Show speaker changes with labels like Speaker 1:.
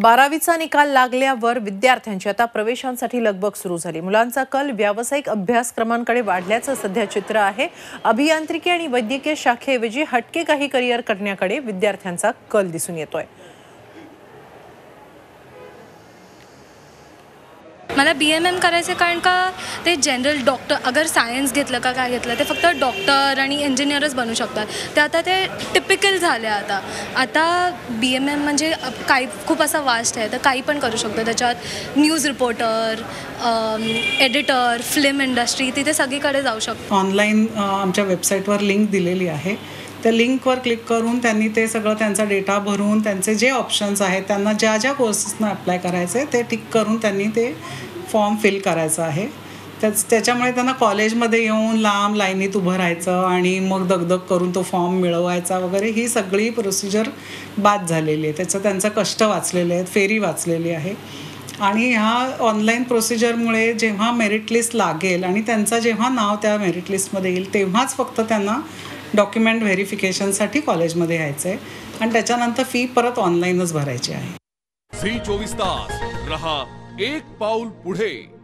Speaker 1: बारावीचा निकाल लागल्यावर विद्यार्थ्यांची आता प्रवेशांसाठी लगबग सुरू झाली. मुलांचा कल व्यावसायिक अभ्यासक्रमांकडे वाढल्याचं सध्या चित्र आहे. अभियांत्रिकी आणि वैद्यकीय शाखेऐवजी हटके काही करिअर करण्याकडे विद्यार्थ्यांचा कल दिसून येतोय.
Speaker 2: मला बी एम एम करायचं आहे कारण का ते जनरल डॉक्टर अगर सायन्स घेतलं का काय घेतलं ते फक्त डॉक्टर आणि इंजिनियरच बनू शकतात. ते आता ते टिपिकल झाले आता. आता बी एम एम म्हणजे काही खूप असा वास्ट आहे तर काही पण करू शकतो. त्याच्यात news reporter editor film industry तिथे सगळीकडे जाऊ शकतो.
Speaker 3: ऑनलाईन आमच्या वेबसाईटवर लिंक दिलेली आहे. त्या लिंकवर क्लिक करून त्यांनी ते सगळं त्यांचा डेटा भरून त्यांचे जे ऑप्शन्स आहेत त्यांना ज्या ज्या कोर्सेसना अप्लाय करायचे ते टिक करून त्यांनी ते फॉर्म फिल करायचा आहे. त्याच त्याच्यामुळे त्यांना कॉलेजमध्ये येऊन लांब लाईनीत उभं राहायचं आणि मग दगदग करून तो फॉर्म मिळवायचा वगैरे ही सगळी प्रोसिजर बाद झालेली आहे. त्याचं त्यांचं कष्ट वाचलेले आहेत फेरी वाचलेली आहे. आणि ह्या ऑनलाईन प्रोसिजरमुळे जेव्हा मेरिट लिस्ट लागेल आणि त्यांचं जेव्हा नाव त्या मेरिट लिस्टमध्ये येईल तेव्हाच फक्त त्यांना डॉक्युमेंट व्हेरिफिकेशनसाठी कॉलेजमध्ये यायचं आहे आणि त्याच्यानंतर फी परत ऑनलाईनच भरायची आहे.
Speaker 4: झी चोवीस तास. रहा एक पाऊल पुढे.